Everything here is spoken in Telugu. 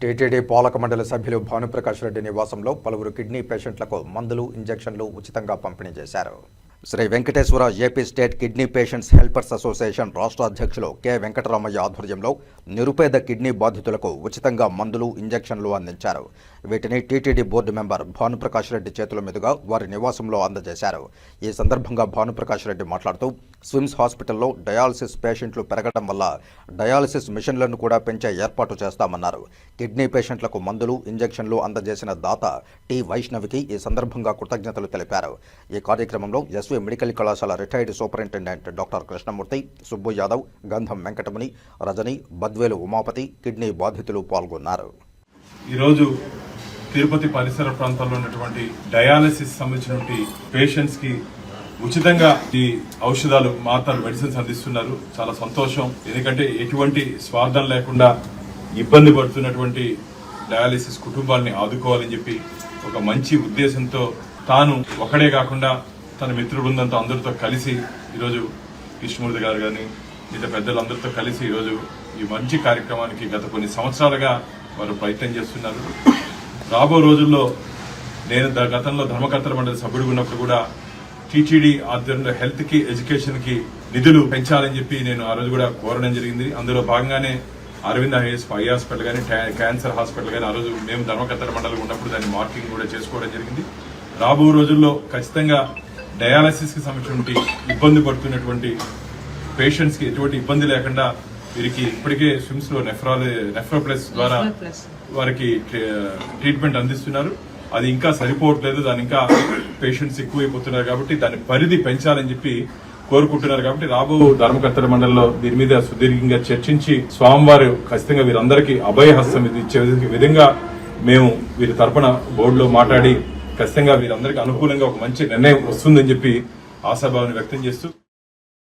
టీటీడీ పాలక మండలి సభ్యులు భానుప్రకాష్ రెడ్డి నివాసంలో పలువురు కిడ్నీ పేషెంట్లకు మందులు ఇంజెక్షన్లు ఉచితంగా పంపిణీ చేశారు. Shri Venkateswara AP state kidney patients helpers association రాష్ట్ర అధ్యక్షులు కె. వెంకటరామయ్య ఆధ్వర్యంలో నిరుపేద కిడ్నీ బాధితులకు ఉచితంగా మందులు ఇంజెక్షన్లు అందించారు. వీటిని TTD board member Bhanuprakash Reddy చేతుల మీదుగా వారి నివాసంలో అందజేశారు. ఈ సందర్భంగా భానుప్రకాష్ రెడ్డి మాట్లాడుతూ స్విమ్స్ హాస్పిటల్లో డయాలసిస్ పేషెంట్లు పెరగడం వల్ల డయాలసిస్ మిషన్లను కూడా పెంచే ఏర్పాటు చేస్తామన్నారు. కిడ్నీ పేషెంట్లకు మందులు ఇంజెక్షన్లు అందజేసిన దాత టి వైష్ణవికి ఈ సందర్భంగా కృతజ్ఞతలు తెలిపారు. ఈ కార్యక్రమంలో ఎస్వి మెడికల్ కళాశాల retired superintendent doctor Krishnamurthy Subbu Yadav Gandham Venkatamuni Rajani Badvel Umapathi kidney బాధితులు పాల్గొన్నారు. ఈరోజు తిరుపతి పరిసర ప్రాంతాల్లో ఉన్నటువంటి డయాలసిస్ సంబంధించినటువంటి పేషెంట్స్కి ఉచితంగా ఈ ఔషధాలు మాత్రలు మెడిసిన్స్ అందిస్తున్నారు. చాలా సంతోషం. ఎందుకంటే ఎటువంటి స్వార్థం లేకుండా ఇబ్బంది పడుతున్నటువంటి డయాలసిస్ కుటుంబాన్ని ఆదుకోవాలని చెప్పి ఒక మంచి ఉద్దేశంతో తాను ఒకడే కాకుండా తన మిత్ర బృందంతో అందరితో కలిసి ఈరోజు కృష్ణమూర్తి గారు కానీ మిగతా పెద్దలందరితో కలిసి ఈరోజు ఈ మంచి కార్యక్రమానికి గత కొన్ని సంవత్సరాలుగా వారు ప్రయత్నం చేస్తున్నారు. రాబో రోజుల్లో నేను గతంలో ధర్మకర్తల మండలి సభ్యుడు ఉన్నప్పుడు కూడా టీటీడీ ఆధ్వర్యంలో హెల్త్కి ఎడ్యుకేషన్కి నిధులు పెంచాలని చెప్పి నేను ఆ రోజు కూడా కోరడం జరిగింది. అందులో భాగంగానే అరవింద్ ఐఎస్ ఐ హాస్పిటల్ కానీ క్యాన్సర్ హాస్పిటల్ కానీ ఆ రోజు మేము ధర్మకర్తల మండలి ఉన్నప్పుడు దాన్ని మార్కింగ్ కూడా చేసుకోవడం జరిగింది. రాబో రోజుల్లో ఖచ్చితంగా డయాలసిస్కి ఇబ్బంది పడుతున్నటువంటి పేషెంట్స్కి ఎటువంటి ఇబ్బంది లేకుండా వీరికి ఇప్పటికే స్విమ్స్లో నెఫ్రాల్ నెఫ్రోప్లస్ ద్వారా వారికి ట్రీ- ట్రీట్మెంట్ అందిస్తున్నారు. అది ఇంకా సరిపోవట్లేదు దాని ఇంకా పేషెంట్స్ ఎక్కువైపోతున్నారు కాబట్టి దాని పరిధి పెంచాలని చెప్పి కోరుకుంటున్నారు కాబట్టి రాబో ధర్మకర్తల మండలిలో దీని మీద సుదీర్ఘంగా చర్చించి స్వామివారు ఖచ్చితంగా వీరందరికీ అభయహస్తం ఇచ్చే విధంగా మేము వీరి తరపున బోర్డులో మాట్లాడి ఖచ్చితంగా వీరందరికీ అనుకూలంగా ఒక మంచి నిర్ణయం వస్తుందని చెప్పి ఆశాభావాన్ని వ్యక్తం చేస్తూ